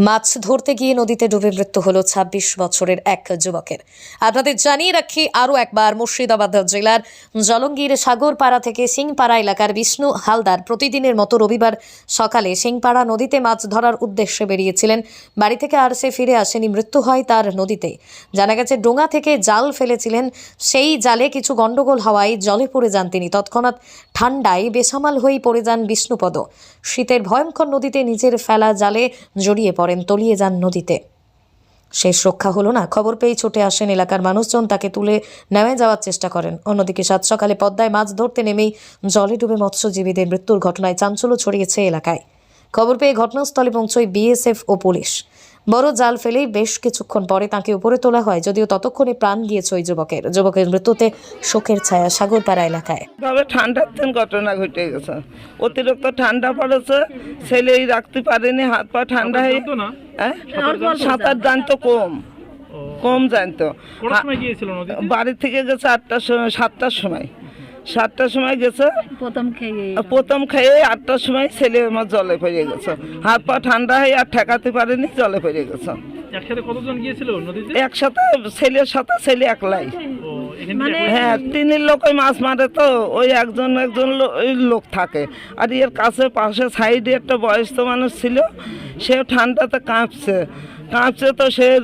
মাছ ধরতে গিয়ে নদীতে ডুবে মৃত্যু হলো ২৬ বছরের এক যুবকের। আপনাদের জানিয়ে রাখি আরও একবার, মুর্শিদাবাদ জেলার জলঙ্গির সাগরপাড়া থেকে সিংপাড়া এলাকার বিষ্ণু হালদার প্রতিদিনের মতো রবিবার সকালে সিংপাড়া নদীতে মাছ ধরার উদ্দেশ্যে বেরিয়েছিলেন। বাড়ি থেকে আর সে ফিরে আসেনি, মৃত্যু হয় তার নদীতে। জানা গেছে, ডোঙা থেকে জাল ফেলেছিলেন, সেই জালে কিছু গন্ডগোল হওয়ায় জলে পড়ে যান তিনি। তৎক্ষণাৎ ঠান্ডায় বেসামাল হয়েই পড়ে যান বিষ্ণুপদ। শীতের ভয়ঙ্কর নদীতে নিজের ফেলা জালে জড়িয়ে পড়েন তলিয়ে যান নদীতে। শেষ রক্ষা হলো না। খবর পেয়ে ছুটে আসেন এলাকার মানুষজন। তাকে তুলে নেমে যাওয়ার চেষ্টা করেন। অন্যদিকে সাত সকালে পদ্মায় মাছ ধরতে নেমেই জলে ডুবে মৎস্যজীবীদের মৃত্যুর ঘটনায় চাঞ্চল্য ছড়িয়েছে এলাকায়। খবর পেয়ে ঘটনাস্থলে পৌঁছয় বিএসএফ ও পুলিশ। বড় জাল ফেলেই বেশ কিছুক্ষণ পরে তাকে উপরে তোলা হয়। যদিও ততক্ষণে প্রাণ গিয়েছে ওই যুবকের। যুবকের মৃত্যুতে শোকের ছায়া সাগরপাড়া এলাকায়। ভাবে ঠান্ডার দিন ঘটনা ঘটে গেছে। অতিরিক্ত ঠান্ডা পড়েছে ছেলেই রাখতে পারেনি হাত পা ঠান্ডা হয়ে জানতো না? হ্যাঁ? সাঁতার জানতো? কম। কম জানতো। বাড়ি থেকে গেছে আটটার সময় সাতটার সময়। সাতটার সময় গেছে। প্রথম খেয়ে প্রথম খেয়ে আটটার সময় ছেলে আমার জলে পড়ে গেছে। হাত পা ঠান্ডা হয়ে আর ঠেকাতে পারেনি জলে পড়ে গেছে। একসাথে কতজন গিয়েছিল নদীতে? একসাথে ছেলের সাথে ছেলে একলাই। ও এখান মানে হ্যাঁ লোক ওই মাছ মারে তো ওই একজন একজন লো- ওই লোক থাকে। আর এর কাছে পাশে সাইডে একটা বয়স্ক মানুষ ছিল সেও ঠান্ডাতে কাঁপছে। কাঁপছে তো সে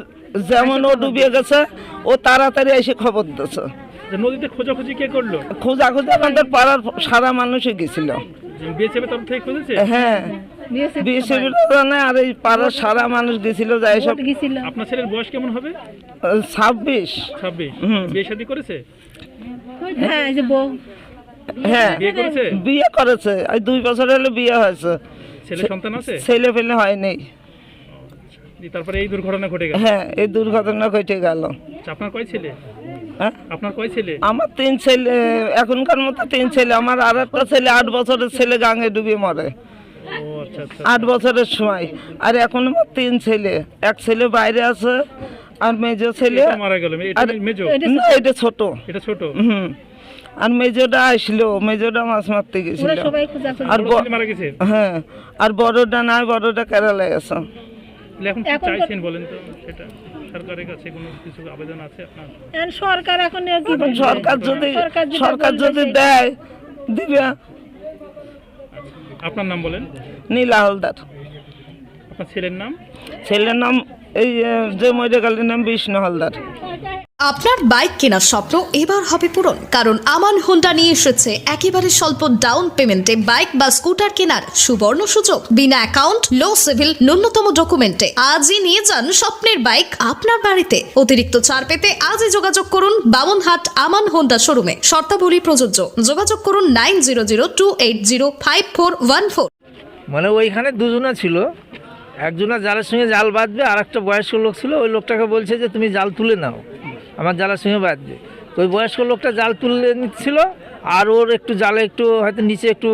যেমন ও ডুবিয়ে গেছে ও তাড়াতাড়ি এসে খবর দিচ্ছে যে নদীতে খোঁজাখুঁজি কে করল? খোঁজা খুঁজে আমাদের পাড়ার সারা মানুষই গেছিল। বিএসএফ তরফ থেকে খুঁজেছে? হ্যাঁ বিএসএফ জানে আর এই পাড়ার সারা মানুষ গেছিল যাই সব গেছিল। আপনার ছেলের বয়স কেমন হবে? ছাব্বিশ। ছাব্বিশ। বিয়ে শাদী করেছে? হ্যাঁ যে বউ। হ্যাঁ। বিয়ে করেছে? বিয়ে করেছে। এই দুই বছর হলে বিয়ে হয়েছে। ছেলে সন্তান আছে? ছেলে ফেলে হয়নি। তারপরে এই দুর্ঘটনা ঘটে গেছে হ্যাঁ এই দুর্ঘটনা ঘটে গেল। আচ্ছা, আপনার কয় ছেলে? আপনার কয় ছেলে? আমার তিন ছেলে এখনকার মতো তিন ছেলে। আমার আর একটা ছেলে আট বছরের ছেলে গাঙে ডুবে মরে। ও আচ্ছা আচ্ছা। আট বছরের সময়। আর এখন আমার তিন ছেলে। এক ছেলে বাইরে আছে আর মেজো ছেলে এটা মারা গেল। এটা না ছোট। এটা ছোট। হুম। আর মেজোটা আসলো। মেজোটা মাছ মারতে গেছিল। আর হ্যাঁ। আর বড়টা নাই বড়টা কেরালায় আছে। এখন চাইছেন বলেন তো সেটা? সরকারের কাছে কোনো কিছু আবেদন আছে আপনার? এখন সরকার এখন কি সরকার যদি সরকার যদি দেয় দিবে। আপনার নাম বলেন। নীলা হালদার। আপনার ছেলের নাম? ছেলের নাম এই যে মরে নাম বিষ্ণু হালদার। আপনার বাইক কেনার স্বপ্ন এবার হবে পূরণ, কারণ আমান হোন্ডা নিয়ে এসেছে একেবারে স্বল্প ডাউন পেমেন্টে বাইক বা স্কুটার কেনার সুবর্ণ সুযোগ। বিনা অ্যাকাউন্ট লো সিভিল ন্যূনতম ডকুমেন্টে আজই নিয়ে যান স্বপ্নের বাইক আপনার বাড়িতে। অতিরিক্ত ছাড় পেতে আজই যোগাযোগ করুন বামনহাট আমান হোন্ডা শোরুমে শর্তাবলী প্রযোজ্য। যোগাযোগ করুন nine zero zero two eight zero five four one four মানে ওইখানে দুজনা ছিল। একজনা জালের সঙ্গে জাল বাঁধবে আর একটা বয়স্ক লোক ছিল। ওই লোকটাকে বলছে যে, তুমি জাল তুলে নাও। আমার জালের সঙ্গে বাঁধবে তো ওই বয়স্ক লোকটা জাল তুলে নিচ্ছিল, আর ওর একটু জালে একটু হয়তো নিচে একটু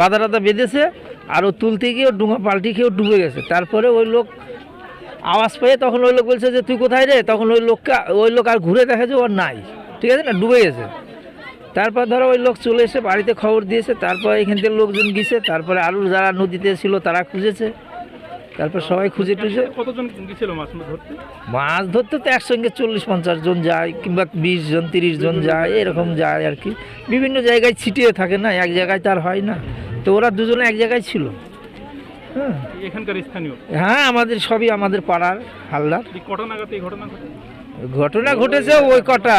বাধা টাদা বেঁধেছে, আর ও তুলতে গিয়ে ওর ডুঙা পাল্টি খেয়ে ডুবে গেছে। তারপরে ওই লোক আওয়াজ পেয়ে তখন ওই লোক বলছে যে, তুই কোথায় রে? তখন ওই লোককে, ওই লোক আর ঘুরে দেখা যে ওর নাই। ঠিক আছে না? ডুবে গেছে। তারপর ধরো ওই লোক চলে এসে বাড়িতে খবর দিয়েছে। তারপর এখান থেকে লোকজন গেছে। তারপরে আরও যারা নদীতে ছিল তারা খুঁজেছে। তারপর সবাই খুঁজে টুজে কতজন গেছিল মাছ ধরতে? মাছ ধরতে তো একসঙ্গে চল্লিশ পঞ্চাশ জন যায় কিংবা বিশ জন তিরিশ জন যায় এরকম যায় আর কি। বিভিন্ন জায়গায় ছিটিয়ে থাকে না এক জায়গায় তার হয় না। তো ওরা দুজনে এক জায়গায় ছিল। হ্যাঁ। এখানকার স্থানীয়? হ্যাঁ আমাদের সবই আমাদের পাড়ার হালদার। কটা নাগাদ এই ঘটনা ঘটে? ঘটনা ঘটেছে ওই কটা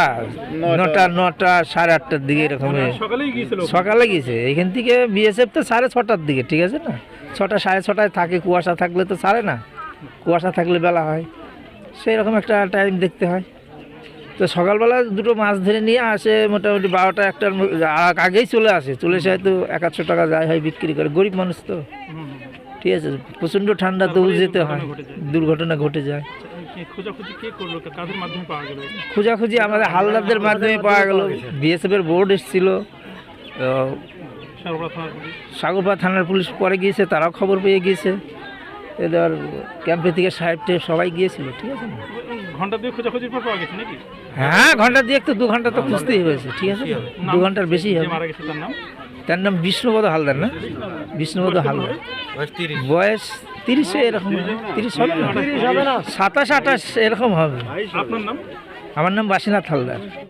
নটা নটা সাড়ে আটটার দিকে এরকম মানে সকালেই গিয়েছিল? সকালে গেছে এখান থেকে বিএসএফ তো সাড়ে ছটার দিকে ঠিক আছে না? ছটা সাড়ে ছটায় থাকে কুয়াশা থাকলে তো ছাড়ে না। কুয়াশা থাকলে বেলা হয়। সেই রকম একটা টাইম দেখতে হয়। তো সকালবেলা দুটো মাছ ধরে নিয়ে আসে মোটামুটি বারোটা একটার আগেই চলে আসে। চলে এসে হয়তো এক টাকা যায় হয় বিক্রি করে। গরিব মানুষ তো। ঠিক আছে প্রচণ্ড ঠান্ডা তো যেতে হয়। দুর্ঘটনা ঘটে যায়। খোঁজাখুঁজি কে করল? কাদের মাধ্যমে পাওয়া গেল? খোঁজাখুঁজি আমাদের হালদারদের মাধ্যমে পাওয়া গেল। বিএসএফের বোর্ড এসেছিল। সারবরা থানার পুলিশ? সাগরপাড়া থানার পুলিশ পরে গিয়েছে তারাও খবর পেয়ে গিয়েছে। এদের ক্যাম্পে থেকে সাহেব সবাই গিয়েছিল ঠিক আছে? না ঘণ্টা দিয়ে খোঁজাখুঁজির পর পাওয়া গেছে নাকি? হ্যাঁ ঘণ্টা দিয়ে তো দু ঘণ্টা তো খুঁজতেই হয়েছে ঠিক আছে? দু ঘণ্টার বেশি হবে। মারা গেছে তার নাম? তার নাম বিষ্ণুপদ হালদার না? বিষ্ণুপদ হালদার। বয়স তিরিশে এরকম। তিরিশ হবে না। সাতাশ আঠাশ এরকম হবে। আপনার নাম? আমার নাম বাসিনাথ হালদার।